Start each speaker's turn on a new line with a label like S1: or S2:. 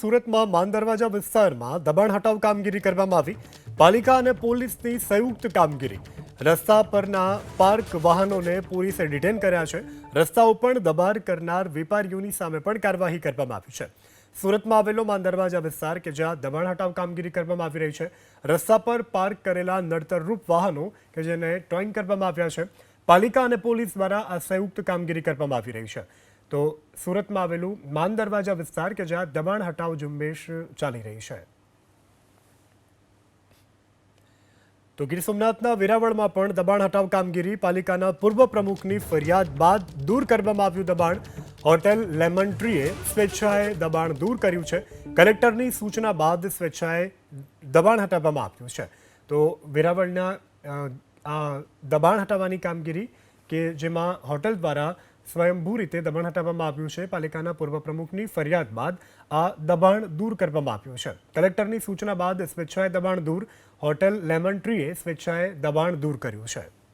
S1: સુરતમાં માન દરવાજા વિસ્તારમાં દબાણ હટાવ કામગીરી કરવામાં આવી. પાલિકા અને પોલીસની સંયુક્ત કામગીરી. રસ્તા પરના પાર્ક વાહનોને પોલીસે ડિટેન કર્યા છે. રસ્તા ઉપર દબાણ કરનાર વેપારીઓની સામે પણ કાર્યવાહી કરવામાં આવી છે. સુરતમાં આવેલો માન દરવાજા વિસ્તાર કે જ્યાં દબાણ હટાવ કામગીરી કરવામાં આવી રહી છે. રસ્તા પર પાર્ક કરેલા નડતરરૂપ વાહનો કે જેને ટોઈંગ કરવામાં આવ્યા છે. પાલિકા અને પોલીસ દ્વારા આ સંયુક્ત કામગીરી કરવામાં આવી રહી છે. તો સુરતમાં આવેલું માન દરવાજા વિસ્તાર કે જ્યાં દબાણ હટાવ ઝુંબેશ ચાલી રહી છે. તો ગીર સોમનાથના વેરાવળમાં પણ દબાણ હટાવ કામગીરી પાલિકાના પૂર્વ પ્રમુખની ફરિયાદ બાદ દૂર કરવામાં આવ્યું દબાણ. હોટેલ લેમન ટ્રીએ સ્વેચ્છાએ દબાણ દૂર કર્યું છે. કલેક્ટરની સૂચના બાદ સ્વેચ્છાએ દબાણ હટાવવામાં આવ્યું છે. તો વેરાવળના આ દબાણ હટાવવાની કામગીરી કે જેમાં હોટેલ દ્વારા સ્વયંભૂ રીતે દબાણ હટાવવામાં આવ્યું છે. પાલિકાના પૂર્વ પ્રમુખની ફરિયાદ બાદ આ દબાણ દૂર કરવામાં આવ્યું છે. કલેક્ટરની સૂચના બાદ સ્વેચ્છાએ દબાણ દૂર. હોટેલ લેમન ટ્રીએ સ્વેચ્છાએ દબાણ દૂર કર્યું છે.